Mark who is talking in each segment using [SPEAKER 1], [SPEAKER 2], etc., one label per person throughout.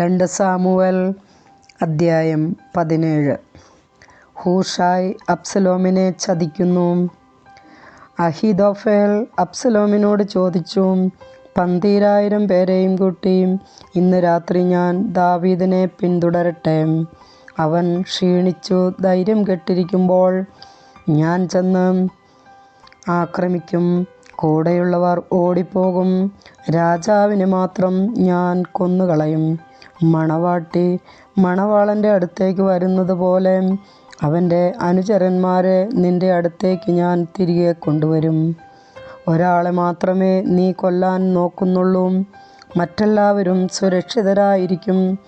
[SPEAKER 1] രണ്ട് സാമുവൽ അദ്ധ്യായം പതിനേഴ്. ഹൂഷായ് അബ്സലോമിനെ ചതിക്കുന്നു. അഹിദോഫേൽ അബ്സലോമിനോട് ചോദിച്ചു പന്തീരായിരം പേരെയും കൂട്ടി ഇന്ന് രാത്രി ഞാൻ ദാവീദിനെ പിന്തുടരട്ടെ. അവൻ ക്ഷീണിച്ചു ധൈര്യം കെട്ടിരിക്കുമ്പോൾ ഞാൻ ചെന്ന് ആക്രമിക്കും. കൂടെയുള്ളവർ ഓടിപ്പോകും. രാജാവിനെ മാത്രം ഞാൻ കൊന്നുകളയും. മണവാട്ടി. മണവാളന്റെ അടുത്തേക്ക് വരുന്നത് പോലെ അവന്റെ അനുചരന്മാരെ നിന്റെ അടുത്തേക്ക് ഞാൻ തിരികെ കൊണ്ടുവരും. ഒരാളെ മാത്രമേ നീ കൊല്ലാൻ നോക്കുന്നുള്ളൂ. മറ്റെല്ലാവരും സുരക്ഷിതരായിരിക്കും.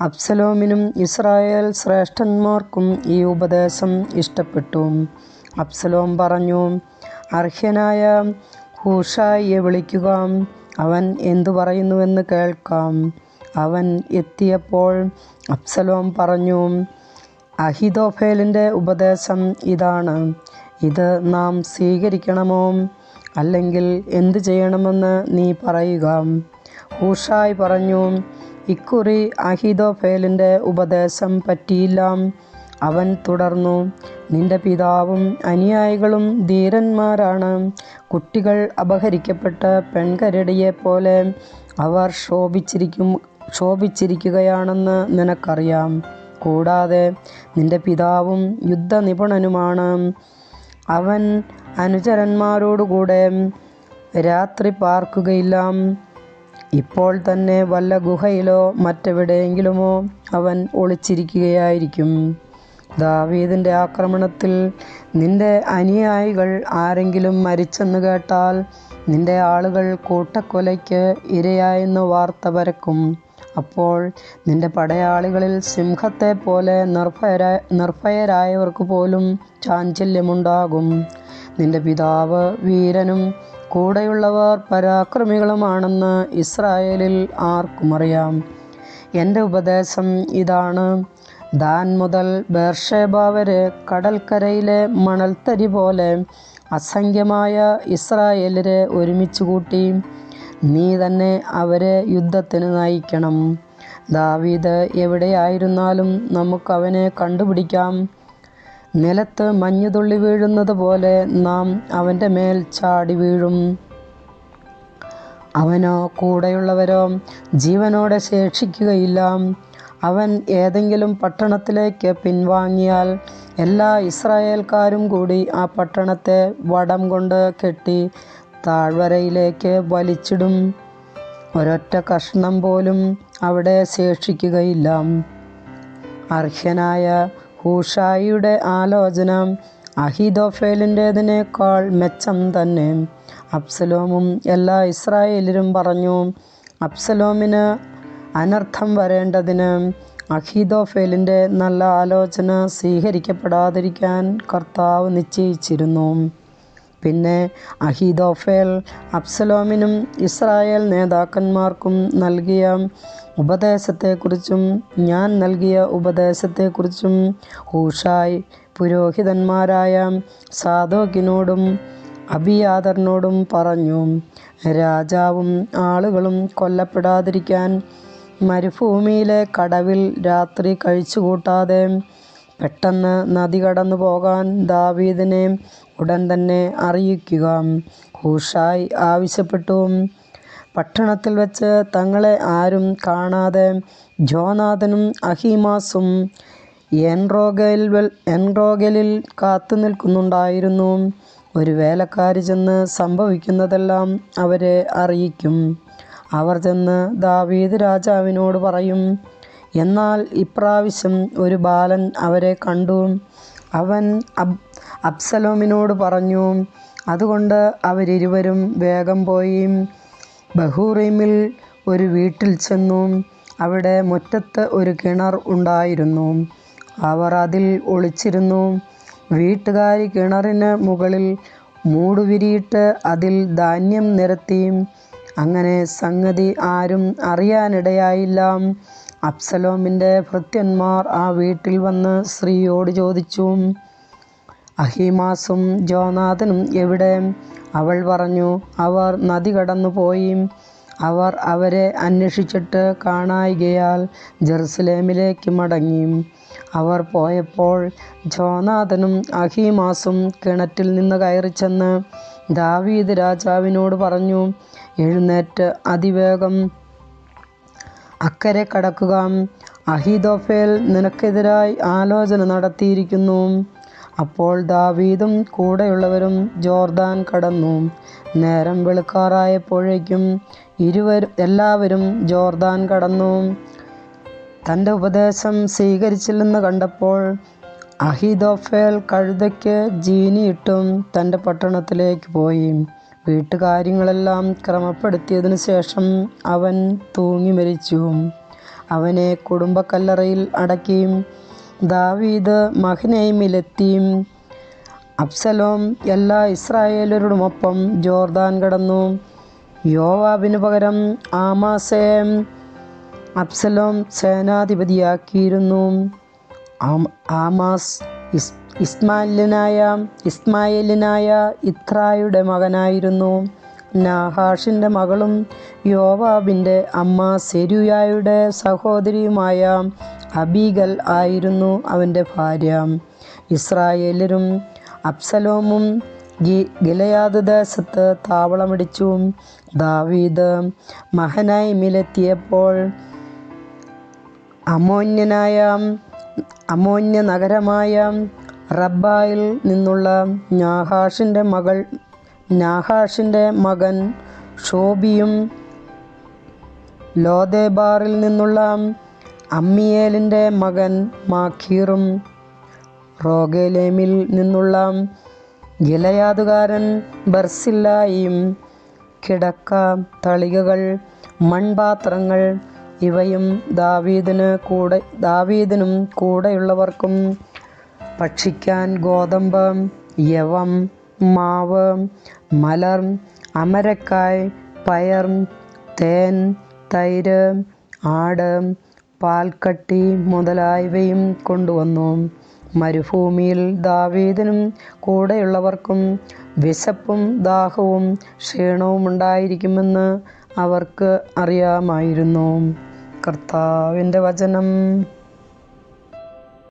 [SPEAKER 1] അബ്സലോമിനും ഇസ്രായേൽ ശ്രേഷ്ഠന്മാർക്കും ഈ ഉപദേശം ഇഷ്ടപ്പെട്ടു. അബ്സലോം പറഞ്ഞു അർഹ്യനായ ഹൂഷായിയെ വിളിക്കുക. അവൻ എന്തു പറയുന്നുവെന്ന് കേൾക്കാം. അവൻ എത്തിയപ്പോൾ അബ്സലോം പറഞ്ഞു അഹിതോഫേലിന്റെ ഉപദേശം ഇതാണ്. ഇത് നാം സ്വീകരിക്കണമോ? അല്ലെങ്കിൽ എന്തു ചെയ്യണമെന്ന് നീ പറയുക? ഹൂഷായ് പറഞ്ഞു ഇക്കുറി അഹിതോഫേലിന്റെ ഉപദേശം പറ്റിയില്ല. അവൻ തുടർന്നു നിന്റെ പിതാവും അനുയായികളും ധീരന്മാരാണ്. കുട്ടികൾ അപഹരിക്കപ്പെട്ട പെൺകരടിയെ പോലെ അവർ ശോഭിച്ചിരിക്കും ശോഭിച്ചിരിക്കുകയാണെന്ന് നിനക്കറിയാം. കൂടാതെ നിന്റെ പിതാവും യുദ്ധനിപുണനുമാണ്. അവൻ അനുചരന്മാരോടുകൂടെ രാത്രി പാർക്കുകയില്ല. ഇപ്പോൾ തന്നെ വല്ല ഗുഹയിലോ മറ്റെവിടെയെങ്കിലുമോ അവൻ ഒളിച്ചിരിക്കുകയായിരിക്കും. ദാവീദിന്റെ ആക്രമണത്തിൽ നിന്റെ അനുയായികൾ ആരെങ്കിലും മരിച്ചെന്ന് കേട്ടാൽ നിന്റെ ആളുകൾ കൂട്ടക്കൊലയ്ക്ക് ഇരയായെന്ന് വാർത്ത പരക്കും. അപ്പോൾ നിന്റെ പടയാളികളിൽ സിംഹത്തെ പോലെ നിർഭയര നിർഭയരായവർക്ക് പോലും ചാഞ്ചല്യമുണ്ടാകും. നിന്റെ പിതാവ് വീരനും കൂടെയുള്ളവർ പരാക്രമികളുമാണെന്ന് ഇസ്രായേലിൽ ആർക്കും അറിയാം. എന്റെ ഉപദേശം ഇതാണ്. ദാൻ മുതൽ ബേർഷേബ വരെ കടൽക്കരയിലെ മണൽത്തരി പോലെ അസംഖ്യമായ ഇസ്രായേലരെ ഒരുമിച്ച് കൂട്ടി നീ തന്നെ അവരെ യുദ്ധത്തിന് നയിക്കണം. ദാവീദ് എവിടെയായിരുന്നാലും നമുക്കവനെ കണ്ടുപിടിക്കാം. നിലത്ത് മഞ്ഞുതുള്ളി വീഴുന്നത് പോലെ നാം അവന്റെ മേൽ ചാടി വീഴും. അവനോ കൂടെയുള്ളവരോ ജീവനോടെ ശേഷിക്കുകയില്ല. അവൻ ഏതെങ്കിലും പട്ടണത്തിലേക്ക് പിൻവാങ്ങിയാൽ എല്ലാ ഇസ്രായേൽക്കാരും കൂടി ആ പട്ടണത്തെ വടം കൊണ്ട് കെട്ടി താഴ്വരയിലേക്ക് വലിച്ചിടും. ഒരൊറ്റ കഷ്ണം പോലും അവിടെ ശേഷിക്കുകയില്ല. അർഹ്യനായ ഹൂഷായിയുടെ ആലോചന അഹിദോഫേലിന്റേതിനേക്കാൾ മെച്ചം തന്നെ. അബ്സലോമും എല്ലാ ഇസ്രായേലിലും പറഞ്ഞു അബ്സലോമിന് അനർത്ഥം വരേണ്ടതിന് അഹിദോഫേലിന്റെ നല്ല ആലോചന സ്വീകരിക്കപ്പെടാതിരിക്കാൻ കർത്താവ് നിശ്ചയിച്ചിരുന്നു. പിന്നെ അഹിദോഫേൽ അബ്സലോമിനും ഇസ്രായേൽ നേതാക്കന്മാർക്കും നൽകിയ ഉപദേശത്തെക്കുറിച്ചും ഞാൻ നൽകിയ ഉപദേശത്തെക്കുറിച്ചും ഹൂഷായ് പുരോഹിതന്മാരായ സാധോക്കിനോടും അബിയാദറിനോടും പറഞ്ഞു രാജാവും ആളുകളും കൊല്ലപ്പെടാതിരിക്കാൻ മരുഭൂമിയിലെ കടവിൽ രാത്രി കഴിച്ചുകൂട്ടാതെ പെട്ടെന്ന് നദി കടന്നു പോകാൻ ദാവീദിനെ ഉടൻ തന്നെ അറിയിക്കുക. ഹൂഷായ് ആവശ്യപ്പെട്ടു. പട്ടണത്തിൽ വെച്ച് തങ്ങളെ ആരും കാണാതെ ജോനാഥനും അഹീമാസും എൻറോഗയിൽ എൻറോഗലിൽ കാത്തു നിൽക്കുന്നുണ്ടായിരുന്നു. ഒരു വേലക്കാരി ചെന്ന് സംഭവിക്കുന്നതെല്ലാം അവരെ അറിയിക്കും. അവർ ചെന്ന് ദാവീദ് രാജാവിനോട് പറയും എന്നാൽ ഇപ്രാവശ്യം ഒരു ബാലൻ അവരെ കണ്ടു. അവൻ അബ് അബ്സലോമിനോട് പറഞ്ഞു അതുകൊണ്ട് അവരിരുവരും വേഗം പോയി. ബഹൂറീമിൽ ഒരു വീട്ടിൽ ചെന്നു. അവിടെ മുറ്റത്ത് ഒരു കിണർ ഉണ്ടായിരുന്നു. അവർ അതിൽ ഒളിച്ചിരുന്നു. വീട്ടുകാരി കിണറിന് മുകളിൽ മൂടുവിരിയിട്ട് അതിൽ ധാന്യം നിരത്തി. അങ്ങനെ സംഗതി ആരും അറിയാനിടയായില്ല. അബ്സലോമിന്റെ ഭൃത്യന്മാർ ആ വീട്ടിൽ വന്ന് സ്ത്രീയോട് ചോദിച്ചു അഹീമാസും ജോനാഥനും എവിടെ? അവൾ പറഞ്ഞു അവർ നദി കടന്നു പോയി അവർ അവരെ അന്വേഷിച്ചിട്ട് കാണായികയാൽ ജെറുസലേമിലേക്ക് മടങ്ങി. അവർ പോയപ്പോൾ ജോനാഥനും അഹീമാസും കിണറ്റിൽ നിന്ന് കയറിച്ചെന്ന് ദാവീദ് രാജാവിനോട് പറഞ്ഞു എഴുന്നേറ്റ് അതിവേഗം. അക്കരെ കടക്കുക അഹിദോഫേൽ നിനക്കെതിരായി ആലോചന നടത്തിയിരിക്കുന്നു. അപ്പോൾ ദാവീദും കൂടെയുള്ളവരും ജോർദാൻ കടന്നു. നേരം വെളുക്കാറായപ്പോഴേക്കും ഇരുവരും എല്ലാവരും ജോർദാൻ കടന്നു. തന്റെ ഉപദേശം സ്വീകരിച്ചില്ലെന്ന് കണ്ടപ്പോൾ അഹിദോഫേൽ കഴുതയ്ക്ക് ജീനിയിട്ടും തന്റെ പട്ടണത്തിലേക്ക് പോയി. വീട്ടുകാര്യങ്ങളെല്ലാം ക്രമപ്പെടുത്തിയതിനു ശേഷം അവൻ തൂങ്ങി മരിച്ചു. അവനെ കുടുംബക്കല്ലറയിൽ അടക്കി ദാവീദ് മഹനൈമിലെത്തി അബ്സലോം എല്ലാ ഇസ്രായേലരോടുമൊപ്പം ജോർദാൻ കടന്നു. യോവാബിനു പകരം ആമാസെ അബ്സലോം സേനാധിപതിയാക്കിയിരുന്നു. ആമാസ് ഇസ് ഇസ്മായിലിനായ ഇസ്മായിലിനായ ഇത്രായുടെ മകനായിരുന്നു. നാഹാഷിന്റെ മകളും യോവാബിന്റെ അമ്മ സെരുയായുടെ സഹോദരിയുമായ അബീഗൽ ആയിരുന്നു അവന്റെ ഭാര്യ. ഇസ്രായേലരും അബ്സലോമും ഗി- ഗിലയാദ് ദേശത്ത് താവളമടിച്ചു. ദാവീദ് മഹനായിമിലെത്തിയപ്പോൾ അമോന്യനായ അമോന്യ നഗരമായ റബ്ബായിൽ നിന്നുള്ള നാഹാഷിന്റെ മകൾ നാഹാഷിന്റെ മകൻ ഷോബിയും ലോദേബാറിൽ നിന്നുള്ള അമ്മിയേലിന്റെ മകൻ മാഖീറും റോഗലേമിൽ നിന്നുള്ള ഗിലയാതുകാരൻ ബർസില്ലായിയും കിടക്ക തളികകൾ മൺപാത്രങ്ങൾ ഇവയും ദാവീദിന് കൂടെ ദാവീദിനും കൂടെയുള്ളവർക്കും ഭക്ഷിക്കാൻ ഗോതമ്പ് യവം മാവ് മലർ അമരക്കായ് പയർ തേൻ തൈര് ആട് പാൽക്കട്ടി മുതലായവയും കൊണ്ടുവന്നു. മരുഭൂമിയിൽ ദാവീദിനും കൂടെയുള്ളവർക്കും വിശപ്പും ദാഹവും ക്ഷീണവും ഉണ്ടായിരിക്കുമെന്ന് അവർക്ക് അറിയാമായിരുന്നു. കർത്താവിന്റെ വചനം.